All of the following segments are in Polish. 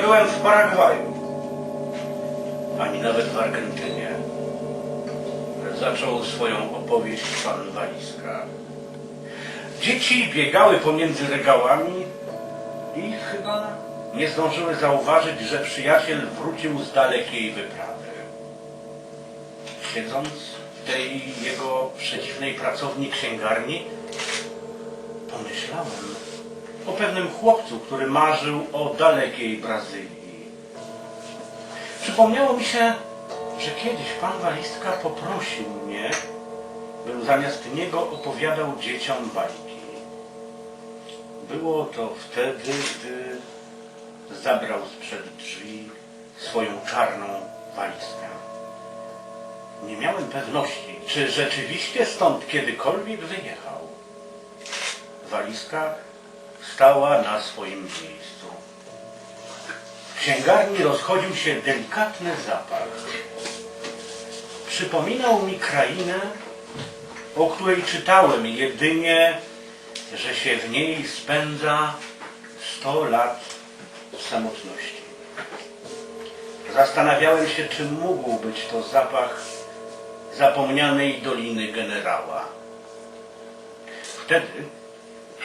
byłem w Paragwaju, ani nawet w Argentynie. Zaczął swoją opowieść pan Walizka. Dzieci biegały pomiędzy regałami i chyba nie zdążyły zauważyć, że przyjaciel wrócił z dalekiej wyprawy. Siedząc w tej jego przeciwnej pracowni księgarni, pomyślałem o pewnym chłopcu, który marzył o dalekiej Brazylii. Przypomniało mi się, że kiedyś pan Walistka poprosił mnie, bym zamiast niego opowiadał dzieciom bajki. Było to wtedy, gdy zabrał sprzed drzwi swoją czarną walizkę. Nie miałem pewności, czy rzeczywiście stąd kiedykolwiek wyjechał. Walizka stała na swoim miejscu. W księgarni rozchodził się delikatny zapach. Przypominał mi krainę, o której czytałem jedynie, że się w niej spędza sto lat samotności. Zastanawiałem się, czy mógł być to zapach zapomnianej Doliny Generała. Wtedy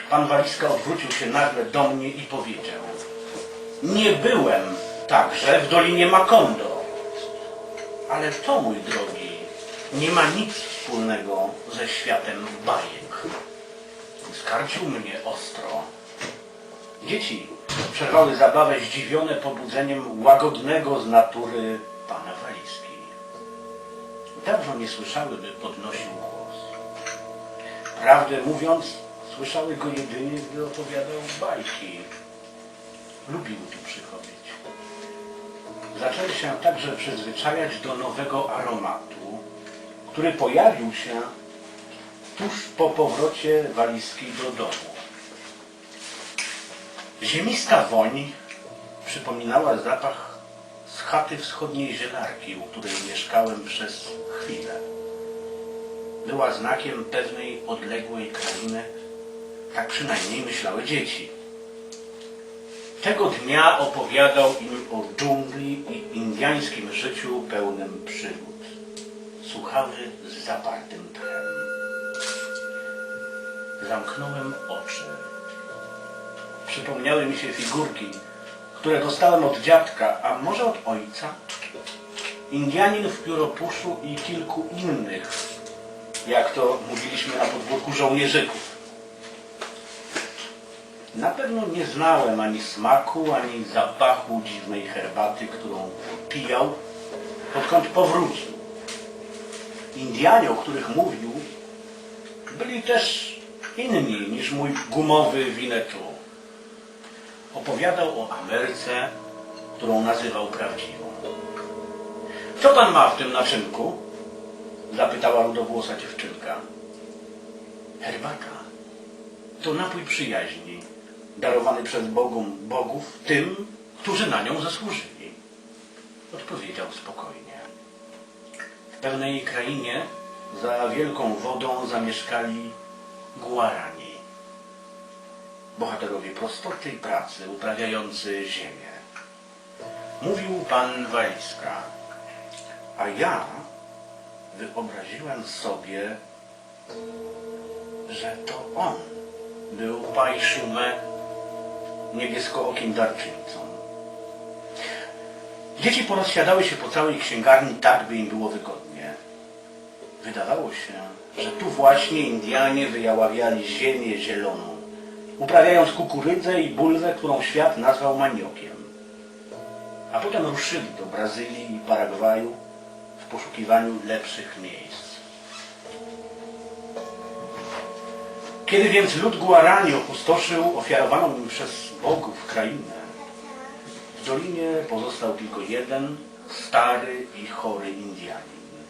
pan Waliska odwrócił się nagle do mnie i powiedział Nie byłem także w Dolinie Makondo, ale to, mój drogi, nie ma nic wspólnego ze światem bajek. Skarcił mnie ostro. Dzieci przerwały zabawę zdziwione pobudzeniem łagodnego z natury pana Waliski. Dawno nie słyszały, by podnosił głos. Prawdę mówiąc, słyszały go jedynie, gdy opowiadał bajki. Lubił tu przychodzić. Zaczęli się także przyzwyczajać do nowego aromatu, który pojawił się tuż po powrocie walizki do domu. Ziemista woń przypominała zapach z chaty wschodniej zielarki, u której mieszkałem przez chwilę. Była znakiem pewnej odległej krainy, tak przynajmniej myślały dzieci. Tego dnia opowiadał im o dżungli i indyjskim życiu pełnym przygód. Słuchały z zapartym tchem. Zamknąłem oczy. Przypomniały mi się figurki, które dostałem od dziadka, a może od ojca. Indianin w pióropuszu i kilku innych, jak to mówiliśmy na podwórku żołnierzyków. Na pewno nie znałem ani smaku, ani zapachu dziwnej herbaty, którą pijał, odkąd powrócił. Indianie, o których mówił, byli też inni niż mój gumowy Winnetou. Opowiadał o Ameryce, którą nazywał prawdziwą. Co pan ma w tym naczynku? Zapytała rudowłosa dziewczynka. Herbata. To napój przyjaźni, darowany przez Bogum, bogów tym, którzy na nią zasłużyli. Odpowiedział spokojnie. W pewnej krainie za wielką wodą zamieszkali Guarani. Bohaterowie prostotnej pracy, uprawiający ziemię. Mówił pan Waliska, a ja wyobraziłem sobie, że to on był Pajszumę niebieskookim darczyńcą. Dzieci porozsiadały się po całej księgarni tak, by im było wygodnie. Wydawało się, że tu właśnie Indianie wyjaławiali ziemię zieloną, uprawiając kukurydzę i bulwę, którą świat nazwał maniokiem. A potem ruszyli do Brazylii i Paragwaju w poszukiwaniu lepszych miejsc. Kiedy więc lud Guarani opustoszył ofiarowaną im przez bogów krainę, w dolinie pozostał tylko jeden stary i chory Indianin.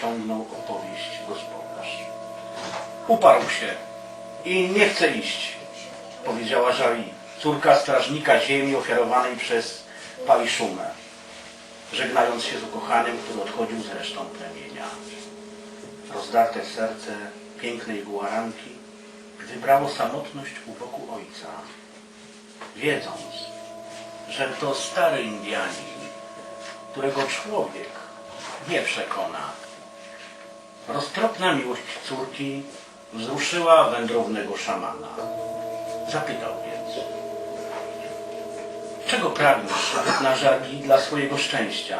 Ciągnął opowieść gospodarz. Uparł się i nie chce iść, powiedziała Żali, córka strażnika ziemi ofiarowanej przez Paliszumę, żegnając się z ukochanym, który odchodził z resztą plemienia. Rozdarte serce pięknej guaranki wybrało samotność u boku ojca, wiedząc, że to stary Indianin, którego człowiek nie przekona. Roztropna miłość córki wzruszyła wędrownego szamana. Zapytał więc, czego pragniesz na żagi dla swojego szczęścia?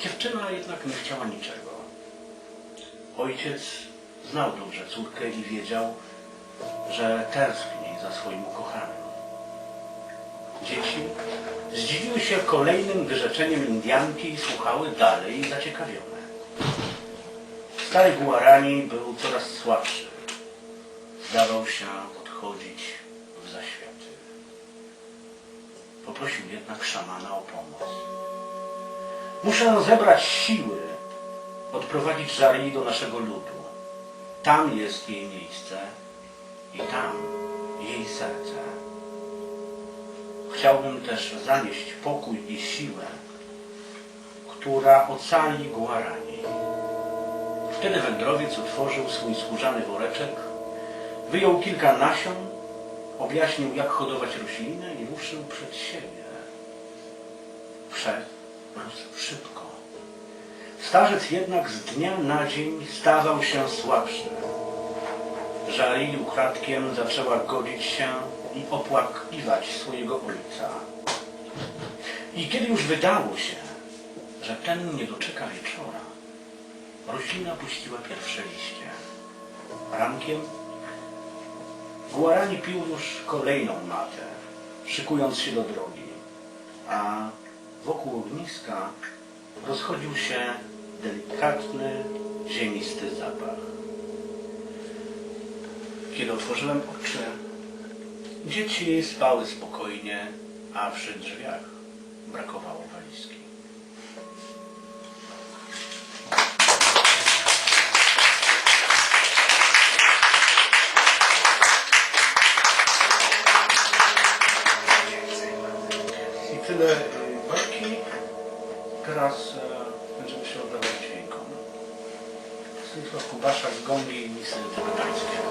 Dziewczyna jednak nie chciała niczego. Ojciec znał dobrze córkę i wiedział, że tęskni za swoim ukochanym. Dzieci zdziwiły się kolejnym wyrzeczeniem Indianki i słuchały dalej zaciekawione. Stary Guarani był coraz słabszy. Zdawał się odchodzić w zaświaty. Poprosił jednak szamana o pomoc. Muszę zebrać siły, odprowadzić Żari do naszego ludu. Tam jest jej miejsce i tam jej serce. Chciałbym też zanieść pokój i siłę, która ocali Guarani. Wtedy wędrowiec otworzył swój skórzany woreczek, wyjął kilka nasion, objaśnił jak hodować roślinę i ruszył przed siebie. Wszedł szybko. Starzec jednak z dnia na dzień stawał się słabszy. Żali ukradkiem zaczęła godzić się i opłakiwać swojego ojca. I kiedy już wydało się, że ten nie doczeka wieczora, roślina puściła pierwsze liście. Rankiem Guarani pił już kolejną matę, szykując się do drogi, a wokół ogniska rozchodził się delikatny, ziemisty zapach. Kiedy otworzyłem oczy, dzieci spały spokojnie, a przy drzwiach brakowało walizki. I tyle y, bajki. Teraz Kubasza z Gondi i Misy Gdańskiego.